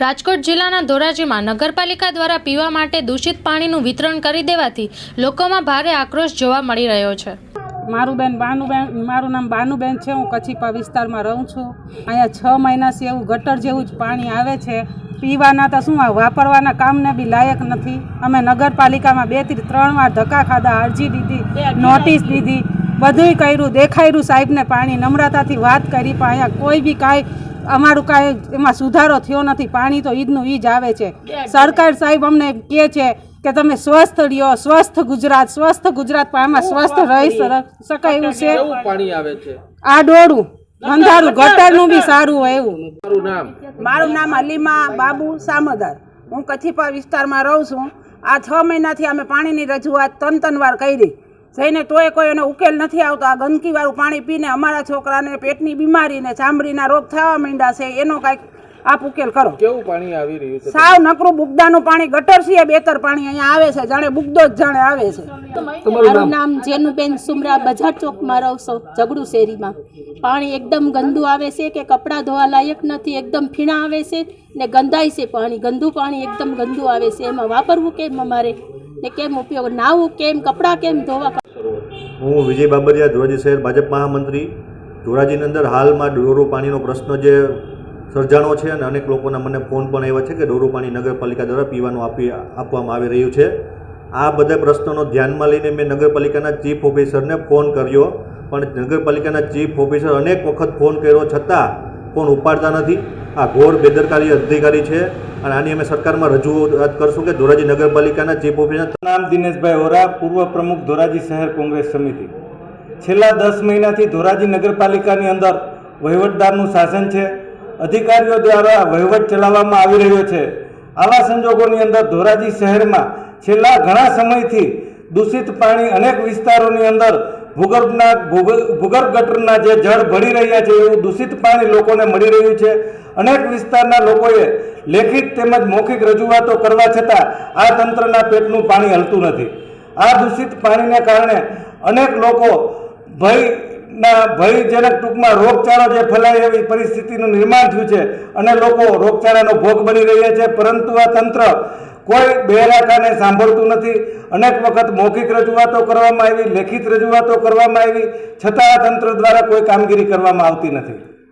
રાજકોટ જિલ્લાના ધોરાજીમાં નગરપાલિકા દ્વારા પીવા માટે દૂષિત પાણીનું વિતરણ કરી દેવાથી લોકોમાં ભારે આક્રોશ જોવા મળી રહ્યો છે. મારું બેન બાનુબેન, મારું નામ બાનુબેન છે. હું કચ્છીપા વિસ્તારમાં રહું છું. અહીંયા છ મહિનાથી એવું ગટર જેવું જ પાણી આવે છે. પીવાના તો શું વાપરવાના કામને બી લાયક નથી. અમે નગરપાલિકામાં બેથી ત્રણ વાર ધક્કા ખાધા, અરજી દીધી, નોટિસ દીધી. બધુંય કર્યું, દેખાયરું સાહેબને પાણી, નમ્રતાથી વાત કરી, પણ અહીંયા કોઈ બી કાંઈ અમારું કાંઈ એમાં સુધારો થયો નથી પાણી તો ઈદનું ઈજ આવે છે. સરકાર સાહેબ અમને કહે છે કે તમે સ્વસ્થ રહ્યો સ્વસ્થ ગુજરાત સ્વસ્થ ગુજરાત પણ આમાં સ્વસ્થ રહી શકાય એવું છે? પાણી આવે છે? આ ડોળું અંધારું ગટરનું બી સારું હોય એવું. મારું નામ? મારું નામ અલીમા બાબુ સામદર. હું કચ્છીપા વિસ્તારમાં રહું છું. આ છ મહિનાથી અમે પાણીની રજૂઆત ત્રણ ત્રણ વાર કરી. જઈને તોય કોઈ એનો ઉકેલ નથી આવતો. આ ગંદકીવાળું પાણી પીને અમારા છોકરાને પેટની બીમારી ને ચામડીના રોગ થવા માંડ્યા છે એનો કાંઈક આપ ઉકેલ કરો. કેવું પાણી આવી રહ્યું છે? સાવ નકરું બુગદાનું પાણી ગટર છે બેતર પાણી અહીંયા આવે છે જાણે બુગદો જ જાણે આવે છે. મારું નામ જેનુબેન સુમરા બજાર ચોકમાં રહું છું ઝઘડુ શેરીમાં. પાણી એકદમ ગંદુ આવે છે કે કપડાં ધોવા લાયક નથી એકદમ ફીણા આવે છે ને ગંધાય છે પાણી. ગંદુ પાણી એકદમ ગંદુ આવે છે. એમાં વાપરવું કેમ અમારે? ને કેમ ઉપયોગ? નાહવું કેમ? કપડાં કેમ ધોવા હું વિજય બાબરિયા ધોરાજી શહેર ભાજપ મહામંત્રી. ધોરાજીની અંદર હાલમાં ડોરો પાણીનો પ્રશ્ન જે સર્જાણો છે અને અનેક લોકોના મને ફોન પણ આવ્યા છે કે ડોરો પાણી નગરપાલિકા દ્વારા પીવાનું આપી, આપવામાં આવી રહ્યું છે. આ બધા પ્રશ્નોનો ધ્યાનમાં લઈને મેં નગરપાલિકાના ચીફ ઓફિસરને ફોન કર્યો. પણ નગરપાલિકાના ચીફ ઓફિસર અનેક વખત ફોન કર્યો છતાં ફોન ઉપાડતા નથી. આ ઘોર બેદરકારી અધિકારી છે. અને આની અમે સરકારમાં રજૂઆત કરશું કે ધોરાજી નગરપાલિકાના ચીફ ઓફિસર નામ દિનેશભાઈ ઓરા પૂર્વ પ્રમુખ ધોરાજી શહેર કોંગ્રેસ સમિતિ. છેલ્લા દસ મહિનાથી ધોરાજી નગરપાલિકાની અંદર વહીવટદારનું શાસન છે. અધિકારીઓ દ્વારા વહીવટ ચલાવવામાં આવી રહ્યો છે. આવા સંજોગોની અંદર ધોરાજી શહેરમાં છેલ્લા ઘણા સમયથી દૂષિત પાણી અનેક વિસ્તારોની અંદર ભૂગર્ભના ભૂગર્ભ ગટરના જે જળ ભળી રહ્યા છે એવું દૂષિત પાણી લોકોને મળી રહ્યું છે. અનેક વિસ્તારના લોકોએ લેખિત તેમજ મૌખિક રજૂઆતો કરવા છતાં આ તંત્રના પેટનું પાણી હલતું નથી. આ દૂષિત પાણીને કારણે અનેક લોકો ભયના ભયજનક ટૂંકમાં રોગચાળો જે ફેલાય એવી પરિસ્થિતિનું નિર્માણ થયું છે અને લોકો રોગચાળાનો ભોગ બની રહ્યા છે. પરંતુ આ તંત્ર કોઈ બેરાકાને સાંભળતું નથી. અનેક વખત મૌખિક રજૂઆતો કરવામાં આવી, લેખિત રજૂઆતો કરવામાં આવી. છતાં આ તંત્ર દ્વારા કોઈ કામગીરી કરવામાં આવતી નથી.